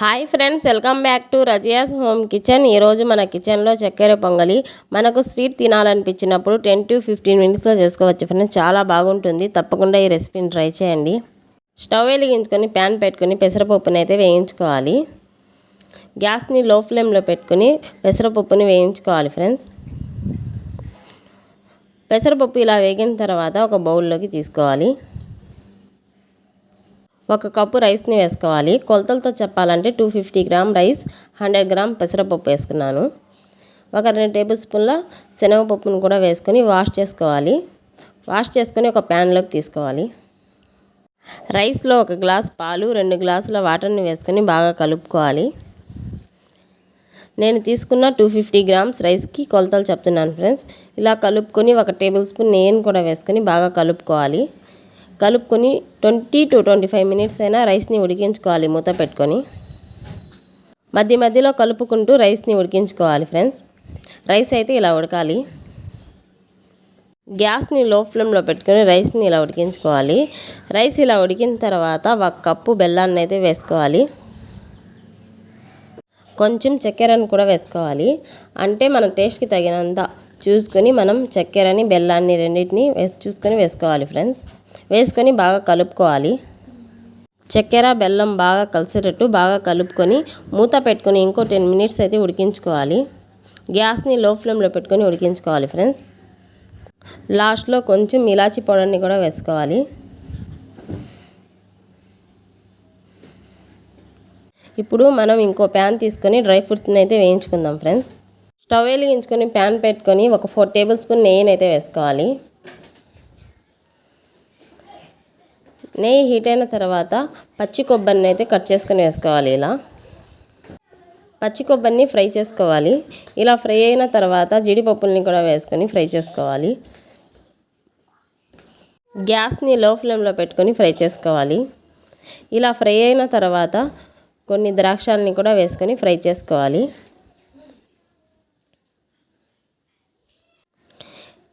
Hi friends welcome back to Razia's home kitchen. ఈరోజు మన కిచెన్లో చక్కెర పొంగలి. మనకు స్వీట్ తినాలనిపించినప్పుడు టెన్ టు ఫిఫ్టీన్ మినిట్స్లో చేసుకోవచ్చు ఫ్రెండ్స్. చాలా బాగుంటుంది. తప్పకుండా ఈ రెసిపీని ట్రై చేయండి. స్టవ్ వెలిగించుకొని ప్యాన్ పెట్టుకుని పెసరపప్పుని అయితే వేయించుకోవాలి. గ్యాస్ని లో ఫ్లేమ్లో పెట్టుకుని పెసరపప్పుని వేయించుకోవాలి ఫ్రెండ్స్. పెసరపప్పు ఇలా వేగిన తర్వాత ఒక బౌల్లోకి తీసుకోవాలి. ఒక కప్పు రైస్ని వేసుకోవాలి. కొలతలతో చెప్పాలంటే two fifty gram rice hundred gram పెసరపప్పు వేసుకున్నాను. ఒక రెండు టేబుల్ స్పూన్ల శనగపప్పును కూడా వేసుకొని వాష్ చేసుకోవాలి. వాష్ చేసుకొని ఒక ప్యాన్లోకి తీసుకోవాలి. రైస్లో ఒక గ్లాస్ పాలు రెండు గ్లాసుల వాటర్ని వేసుకొని బాగా కలుపుకోవాలి. నేను తీసుకున్న టూ ఫిఫ్టీ గ్రామ్స్ రైస్కి కొలతలు చెప్తున్నాను ఫ్రెండ్స్. ఇలా కలుపుకొని ఒక టేబుల్ స్పూన్ నెయ్యిని కూడా వేసుకొని బాగా కలుపుకోవాలి. కలుపుకొని twenty to twenty five minutes అయినా రైస్ని ఉడికించుకోవాలి మూత పెట్టుకొని. మధ్య మధ్యలో కలుపుకుంటూ రైస్ని ఉడికించుకోవాలి ఫ్రెండ్స్. రైస్ అయితే ఇలా ఉడకాలి. గ్యాస్ని లో ఫ్లేమ్లో పెట్టుకొని రైస్ని ఇలా ఉడికించుకోవాలి. రైస్ ఇలా ఉడికిన తర్వాత ఒక కప్పు బెల్లాన్ని అయితే వేసుకోవాలి. కొంచెం చక్కెరని కూడా వేసుకోవాలి. అంటే మన టేస్ట్కి తగినంత చూసుకొని మనం చక్కెరని బెల్లాన్ని రెండింటిని చూసుకొని వేసుకోవాలి ఫ్రెండ్స్. వేసుకొని బాగా కలుపుకోవాలి. చక్కెర బెల్లం బాగా కలిసేటట్టు బాగా కలుపుకొని మూత పెట్టుకొని ఇంకో టెన్ మినిట్స్ అయితే ఉడికించుకోవాలి. గ్యాస్ని లో ఫ్లేమ్లో పెట్టుకొని ఉడికించుకోవాలి ఫ్రెండ్స్. లాస్ట్లో కొంచెం ఇలాచి పౌడర్ని కూడా వేసుకోవాలి. ఇప్పుడు మనం ఇంకో ప్యాన్ తీసుకొని డ్రై ఫ్రూట్స్ని అయితే వేయించుకుందాం ఫ్రెండ్స్. స్టవ్ వెలిగించుకొని ప్యాన్ పెట్టుకొని ఒక ఫోర్ టేబుల్ స్పూన్ నెయ్యిని అయితే వేసుకోవాలి. నెయ్యి హీట్ అయిన తర్వాత పచ్చి కొబ్బరిని అయితే కట్ చేసుకొని వేసుకోవాలి ఇలా. పచ్చి కొబ్బరిని ఫ్రై చేసుకోవాలి. ఇలా ఫ్రై అయిన తర్వాత జీడిపప్పుల్ని కూడా వేసుకొని ఫ్రై చేసుకోవాలి. గ్యాస్ని లో ఫ్లేమ్లో పెట్టుకొని ఫ్రై చేసుకోవాలి. ఇలా ఫ్రై అయిన తర్వాత కొన్ని ద్రాక్షాలని కూడా వేసుకొని ఫ్రై చేసుకోవాలి.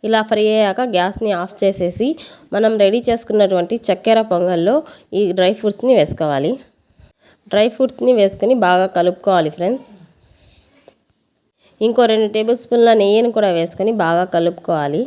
ఇలా ఫ్రై అయ్యాక గ్యాస్ని ఆఫ్ చేసేసి మనం రెడీ చేసుకున్నటువంటి చక్కెర పొంగల్లో ఈ డ్రై ఫ్రూట్స్ని వేసుకోవాలి. డ్రై ఫ్రూట్స్ని వేసుకొని బాగా కలుపుకోవాలి ఫ్రెండ్స్. ఇంకో రెండు టేబుల్ స్పూన్ల నెయ్యిని కూడా వేసుకొని బాగా కలుపుకోవాలి.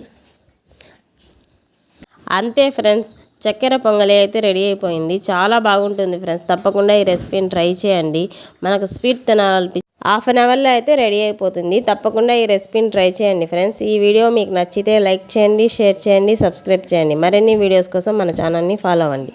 అంతే ఫ్రెండ్స్ చక్కెర పొంగలి అయితే రెడీ అయిపోయింది. చాలా బాగుంటుంది ఫ్రెండ్స్ తప్పకుండా ఈ రెసిపీని ట్రై చేయండి. మనకు స్వీట్ తినాలనిపి హాఫ్ అన్ అవర్లో అయితే రెడీ అయిపోతుంది. తప్పకుండా ఈ రెసిపీని ట్రై చేయండి ఫ్రెండ్స్ ఈ వీడియో మీకు నచ్చితే లైక్ చేయండి షేర్ చేయండి సబ్స్క్రైబ్ చేయండి. మరిన్ని వీడియోస్ కోసం మన ఛానల్ని ఫాలో అవ్వండి.